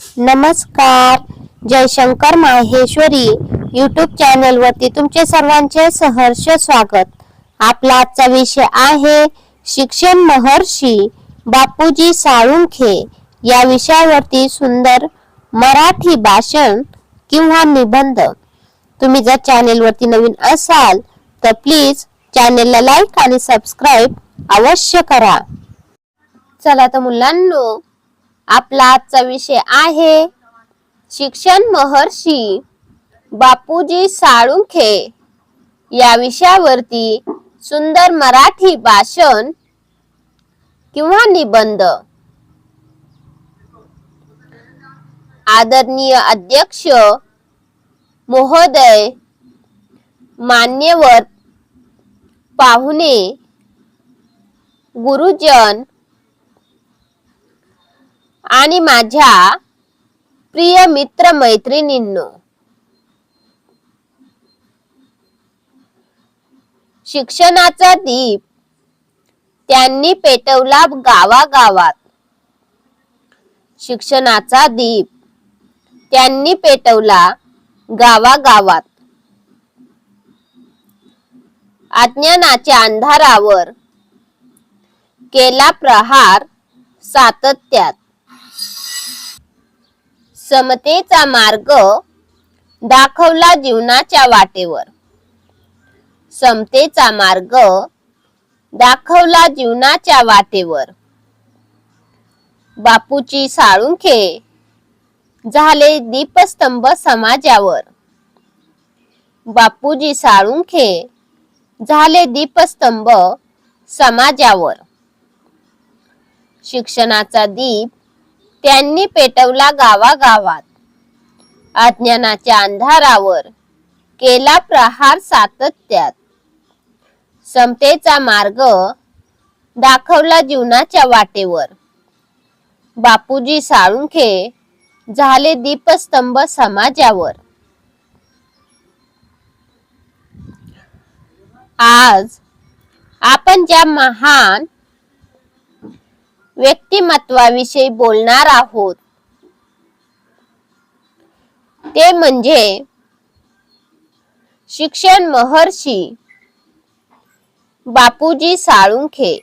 नमस्कार. Jaishankar Maheshwari YouTube channel वरती तुमचे सर्वांचे सहर्ष स्वागत. आपला आजचा विषय आहे शिक्षण महर्षी बापूजी साळुंखे. या विषयावरती सुंदर मराठी भाषण किंवा निबंध. तुम्ही जर चॅनेलवरती नवीन असाल तर प्लीज चॅनेलला लाईक आणि सबस्क्राईब अवश्य करा. चला तर मुलांनो आपला आजचा विषय आहे शिक्षण महर्षी बापूजी साळुंखे. या विषयावरती सुंदर मराठी भाषण किंवा निबंध. आदरणीय अध्यक्ष महोदय मान्यवर पाहुणे गुरुजन आणि माझ्या प्रिय मित्र मैत्रिणींनो शिक्षणाचा दीप त्यांनी पेटवला गावागावात. शिक्षणाचा दीप त्यांनी पेटवला गावागावात. अज्ञानाच्या अंधारावर केला प्रहार सातत्यात. समतेचा मार्ग दाखवला जीवनाच्या वाटेवर. समतेचा मार्ग दाखवला जीवनाच्या वाटेवर. बापूची साळुंखे झाले दीपस्तंभ समाजावर. बापूजी साळुंखे झाले दीपस्तंभ समाजावर. शिक्षणाचा दीप त्यांनी पेटवला गावागावात. अज्ञानाच्या अंधारावर केला प्रहार सातत्यात. समतेचा मार्ग दाखवला जीवनाच्या वाटेवर. बापूजी साळुंखे झाले दीपस्तंभ समाजावर. आज आपण ज्या महान व्यक्तिमत्वाविषयी बोलणार आहोत. ते म्हणजे शिक्षण महर्षी बापूजी साळुंखे.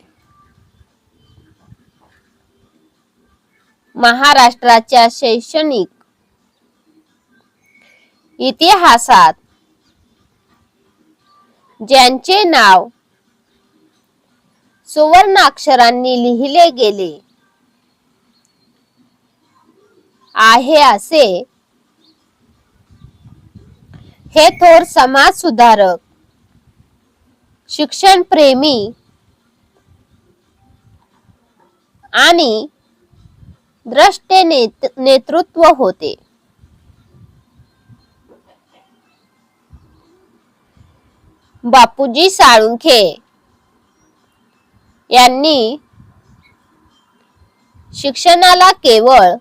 महाराष्ट्राच्या शैक्षणिक इतिहासात ज्यांचे नाव सुवर्णाक्षरांनी लिहिले गेले. आहे असे. हे थोर समाज सुधारक शिक्षण प्रेमी आणि द्रष्टे नेत नेतृत्व होते. बापूजी साळुंखे यांनी शिक्षणाला केवळ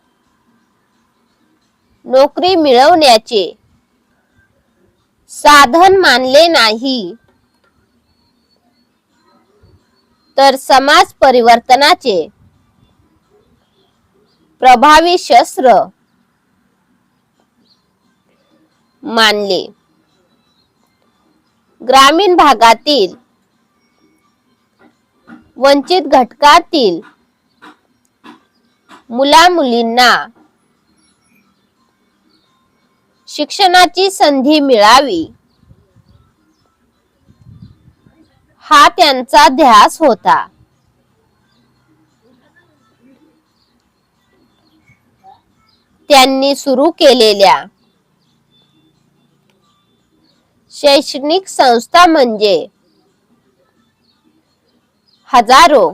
नोकरी मिळवण्याचे साधन मानले नाही तर समाज परिवर्तनाचे प्रभावी शस्त्र मानले. ग्रामीण भागातील वंचित घटकातील मुला मुलींना शिक्षणाची संधी मिळावी हा त्यांचा ध्यास होता. त्यांनी सुरू केलेल्या शैक्षणिक संस्था म्हणजे हजारो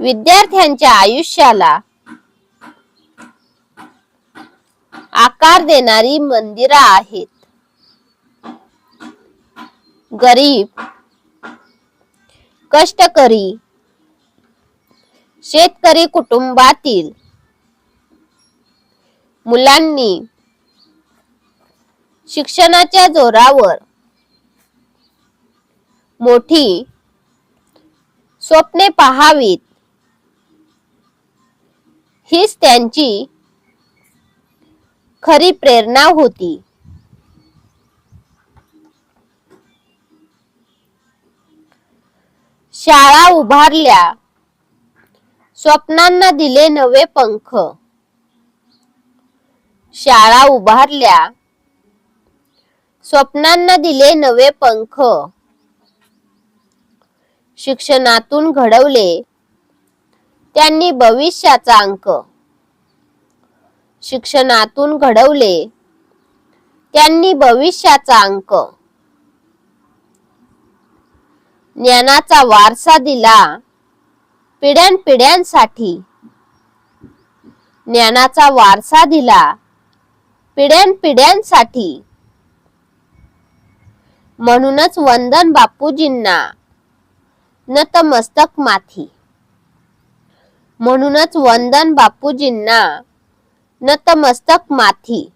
विद्यार्थ्यांच्या आयुष्याला आकार देणारी मंदिरं आहेत. गरीब कष्टकरी शेतकरी कुटुंबातील मुलांनी शिक्षणाच्या जोरावर मोठी स्वप्ने पहावीत. हीच त्यांची खरी प्रेरणा होती. शाळा उभारल्या. स्वप्नांना दिले नवे पंख. शाळा उभारल्या. स्वप्नांना दिले नवे पंख. शिक्षणातून घडवले. त्यांनी भविष्याचा अंक शिक्षणातून घडवले. त्यांनी भविष्याचा अंक ज्ञानाचा वारसा दिला. पिढ्यानपिढ्यांसाठी ज्ञानाचा वारसा दिला. पिढ्यानपिढ्यांसाठी म्हणूनच वंदन बापूजींना नतमस्तक माथी म्हणूनच वंदन बापूजींना नतमस्तक माथी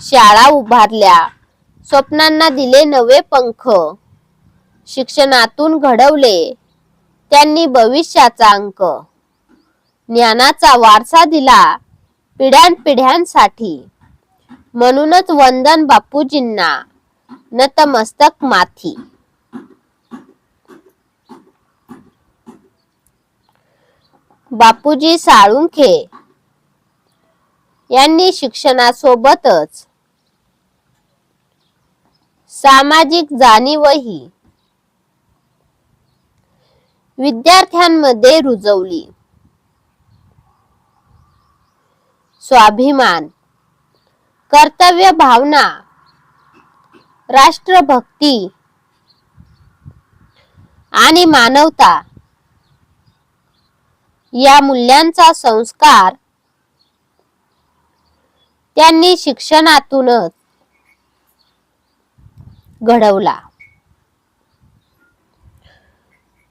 शाळा उभारल्या स्वप्नांना दिले नवे पंख शिक्षणातून घडवले त्यांनी भविष्याचा अंक. ज्ञानाचा वारसा दिला पिढ्यानपिढ्यांसाठी. म्हणूनच वंदन बापूजींना नतमस्तक माथी बापूजी साळुंखे यांनी शिक्षणासोबतच सामाजिक जाणीवही विद्यार्थ्यांमध्ये रुजवली. स्वाभिमान कर्तव्य भावना राष्ट्रभक्ती आणि मानवता या मूल्यांचा संस्कार त्यांनी शिक्षणातूनच घडवला.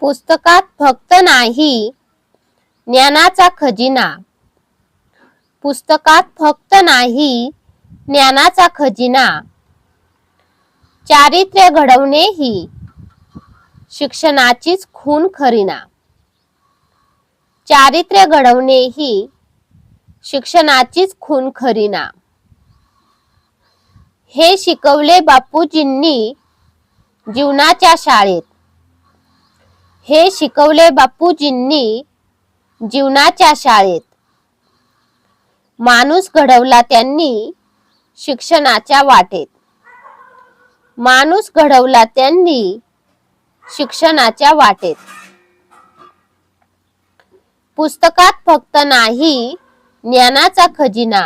पुस्तकात फक्त नाही ज्ञानाचा खजिना. पुस्तकात फक्त नाही ज्ञानाचा खजिना. चारित्र्य घडवणे ही शिक्षणाचीच खून खरीना. चारित्र्य घडवणे ही शिक्षणाचीच खून खरीना. हे शिकवले बापूजींनी जीवनाच्या शाळेत. हे शिकवले बापूजींनी जीवनाच्या शाळेत. माणूस घडवला त्यांनी शिक्षणाच्या वाटेत. माणूस घडवला त्यांनी शिक्षणाच्या वाटेत. पुस्तकात फक्त नाही ज्ञानाचा खजिना.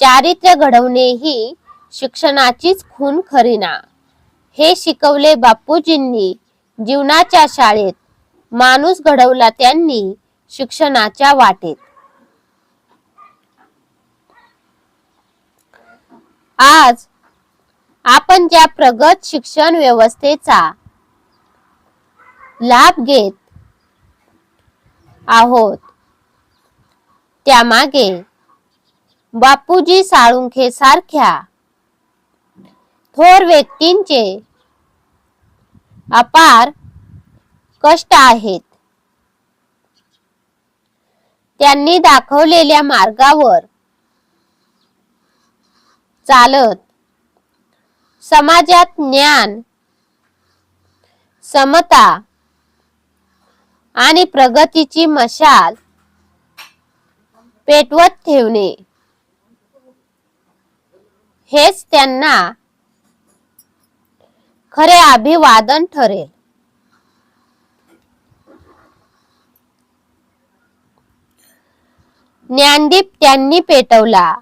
चारित्र्य घडवणे ही शिक्षणाचीच खून खरीना. हे शिकवले बापूजींनी जीवनाच्या शाळेत. माणूस घडवला त्यांनी शिक्षणाच्या वाटेत. आज आपण ज्या प्रगत शिक्षण व्यवस्थेचा लाभ घेत आहोत त्यामागे बापूजी साळुंखे सारख्या थोर व्यक्तींचे अपार कष्ट आहेत. त्यांनी दाखवलेल्या मार्गावर चालत समाजात ज्ञान समता आणि प्रगतीची मशाल पेटवत ठेवणे. हेच त्यांना खरे अभिवादन ठरेल. ज्ञानदीप त्यांनी पेटवला.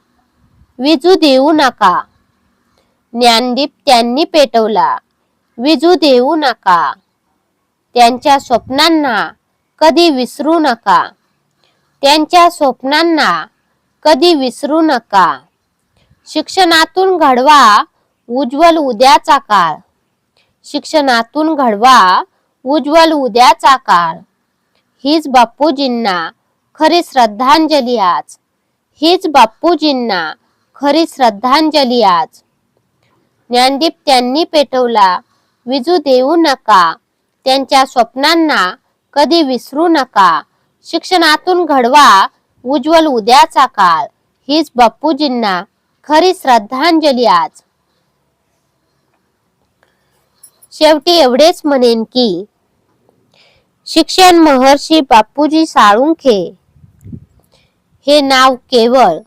विजू देऊ नका. ज्ञानदीप त्यांनी पेटवला. विजू देऊ नका. त्यांच्या स्वप्नांना कधी विसरू नका. त्यांच्या स्वप्नांना कधी विसरू नका. शिक्षणातून घडवा उज्ज्वल उद्याचा काळ. शिक्षणातून घडवा उज्ज्वल उद्याचा काळ. हीच बापूजींना खरी श्रद्धांजली आज. हीच बापूजींना खरी श्रद्धांजली आज. ज्ञानदीप त्यांनी पेटवला. विजू देऊ नका. त्यांच्या स्वप्नांना कधी विसरू नका. शिक्षणातून घडवा उज्ज्वल उद्याचा काळ. हीच बापूजींना खरी श्रद्धांजली आज. शेवटी एवढेच म्हणेन की शिक्षण महर्षी बापूजी साळुंखे हे नाव केवळ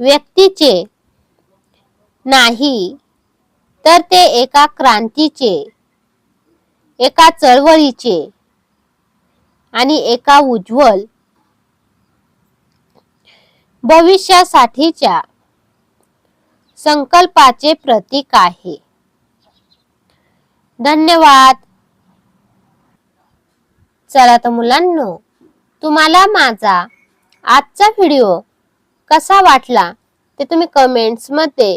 व्यक्तीचे नाही. तर ते एका क्रांतीचे एका चळवळीचे आणि एका उज्ज्वल भविष्यासाठीच्या संकल्पाचे प्रतीक आहे. धन्यवाद. चला तर मुलांनो तुम्हाला माझा आजचा व्हिडिओ कसा वाटला ते तुम्ही कमेंट्समध्ये